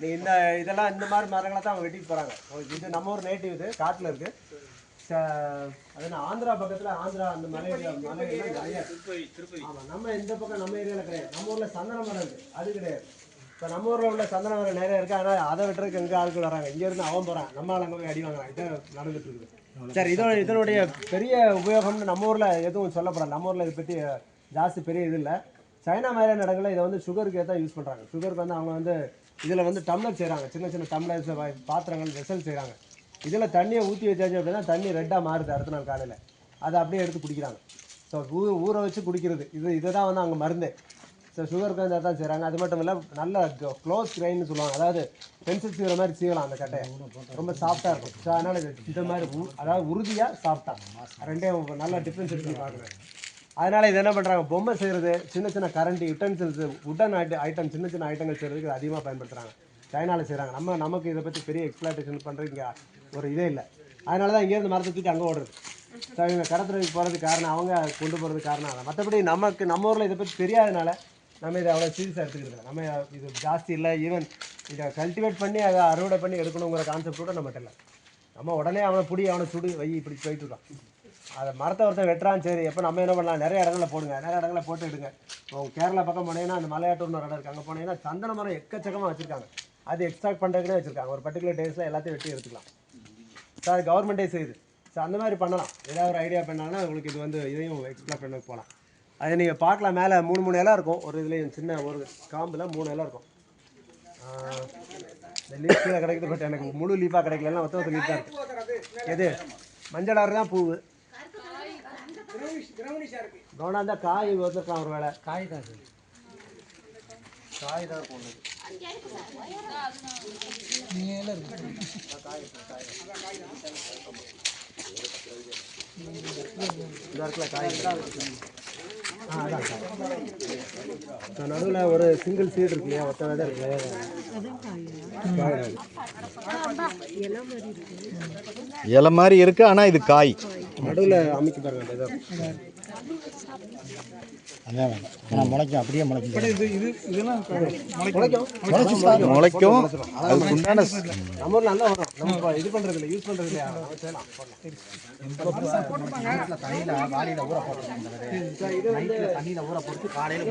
நீ இந்த இதெல்லாம் இந்த மாதிரி மரங்களை தான் அவங்க வெட்டிட்டு போறாங்க. இது நம்ம ஊர் நேட்டிவ் இது காட்டுல இருக்கு. ச- அது ஆந்திரா பக்கத்துல ஆந்திரா அந்த மலை ஏரியா மலை நிறைய இருக்கு. ஆமா நம்ம இந்த பக்கம் நம்ம ஏரியால கிடையாது. நம்ம ஊர்ல சந்தன மரம் இருக்கு. அது கிடையாது. இப்போ நம்ம ஊர்ல உள்ள சந்தன மரம் நிறைய இருக்கு. ஆனா அதை வெட்டுறதுக்கு எங்க ஆட்கள் வராங்க? இங்க இருந்து அவன் போறான். நம்ம ஆள் அங்க போய் அடி வாங்குறான். இதான் நடந்துட்டு இருக்குது. சரி இதோட இதனுடைய பெரிய உபயோகம்னு நம்ம ஊர்ல எதுவும் சொல்லப்படல. நம்ம ஊர்ல இதை பற்றி ஜாஸ்தி பெரிய இது இல்லை. சைனா மாதிரியான இடங்கள்ல இதை வந்து சுகருக்கு தான் யூஸ் பண்றாங்க. சுகருக்கு வந்து அவங்க வந்து இதில் வந்து டம்ளர் செய்கிறாங்க சின்ன சின்ன டம்ளர்ஸ் பாத்திரங்கள் வெசல் செய்கிறாங்க இதில் தண்ணியை ஊற்றி வச்சாச்சு அப்படின்னா தண்ணி ரெட்டாக மாறுது அடுத்த நாள் காலையில். அதை அப்படியே எடுத்து குடிக்கிறாங்க. ஸோ ஊ ஊற வச்சு குடிக்கிறது. இது இதை தான் வந்து அங்கே மருந்து. ஸோ சுகர் வந்து தான் செய்கிறாங்க அது மட்டும் இல்லை நல்ல க்ளோஸ் கிரைன்னு சொல்லுவாங்க. அதாவது பென்சில் சீவிற மாதிரி சீவலாம் அந்த கட்டையை. ரொம்ப சாஃப்டாக இருக்கும். ஸோ அதனால் இது இந்த மாதிரி அதாவது உறுதியாக சாஃப்டாக ரெண்டே நல்ல டிஃப்ரென்ஸ் எடுத்து பார்க்குறேன் அதனால் இது என்ன பண்ணுறாங்க பொம்மை செய்கிறது சின்ன சின்ன கரண்டி யுட்டன்சில்ஸ் உட்டன் ஐட்டம் ஐட்டம் சின்ன சின்ன ஐட்டங்கள் செய்கிறதுக்கு அதிகமாக பயன்படுத்துகிறாங்க சைனாவில் செய்கிறாங்க நம்ம நமக்கு இதை பற்றி பெரிய எக்ஸ்பிளேஷன் பண்ணுறது இங்கே ஒரு இதே இல்லை. அதனால தான் இங்கேருந்து மரத்தை தூக்கி அங்கே ஓடுறது. ஸோ இவங்க கடத்துறதுக்கு போகிறதுக்கு காரணம் அவங்க கொண்டு போகிறதுக்கு காரணம் அதான். மற்றபடி நமக்கு நம்ம ஊரில் இதை பற்றி தெரியாதனால நம்ம இதை அவ்வளோ சீரியஸாக எடுத்துக்கிறது நம்ம இது ஜாஸ்தி இல்லை. ஈவன் இதை கல்டிவேட் பண்ணி அதை அறுவடை பண்ணி எடுக்கணுங்கிற கான்செப்ட் கூட நம்மகிட்ட இல்லை. நம்ம உடனே அவனை பிடி அவனை சுடு வை இப்படி போயிட்டு இருக்கான். அதை மரத்தை ஒருத்தன் வெட்டுறான் சரி எப்போ நம்ம என்ன பண்ணலாம்? நிறைய இடங்களில் போடுங்க. நிறைய இடங்களில் போட்டு எடுங்க. உங்க கேரளா பக்கம் போனீங்கன்னா அந்த மலையாட்டூர்னு ஒரு இடம் இருக்குது அங்கே போனீங்கன்னா சந்தன மரம் எக்கச்சக்கமாக வச்சுருக்காங்க. அது எக்ஸ்ட்ராக்ட் பண்ணுறதுக்குனே வச்சுருக்காங்க. ஒரு பர்டிகுலர் டேஸில் எல்லாத்தையும் வெட்டி எடுத்துக்கலாம். சார் அது கவர்மெண்ட்டே செய்யுது ஸோ அந்த மாதிரி பண்ணலாம். ஏதாவது ஒரு ஐடியா பண்ணாங்கன்னா உங்களுக்கு இது வந்து இதையும் எக்ஸ்ப்ளோர் பண்ண போகலாம் அது நீங்கள் பார்க்கலாம் மேலே மூணு மூணு இலை இருக்கும். ஒரு இதுலேயும் சின்ன ஒரு காம்பில் மூணு இலை இருக்கும். இந்த லீஃப் கீழே கிடைக்குது பட் எனக்கு முழு லீஃபாக கிடைக்கலன்னா ஒத்த ஒத்த லீஃப் தான் இருக்குது எது? மஞ்சள் ஆறு தான் பூவு. கவனம் இருந்தால் காய் வந்திருக்கலாம் ஒரு வேளை. காய்? தான் சார் காய். தான் போடுது நடுவில் ஒரு சிங்கிள் சீடு இருக்கு இல்லையா? ஒத்த விதை இருக்கு. இலை மாதிரி இருக்கு ஆனா இது காய். நடுவில் அமைக்க பாருங்க அந்த அதான் ஆனால் முளைக்கும். அப்படியே முளைக்கும். இது இது இதெல்லாம் முளைக்கும். முளைக்கும். அதுக்கு உண்டான நம்ம ஊர்ல நல்லா வரும். நம்ம இது பண்றது இல்லை யூஸ் பண்றது இல்லையா நம்ம செய்யலாம். தண்ணியில் வாளியில் ஊற தண்ணியில் ஊற போட்டு காலையில்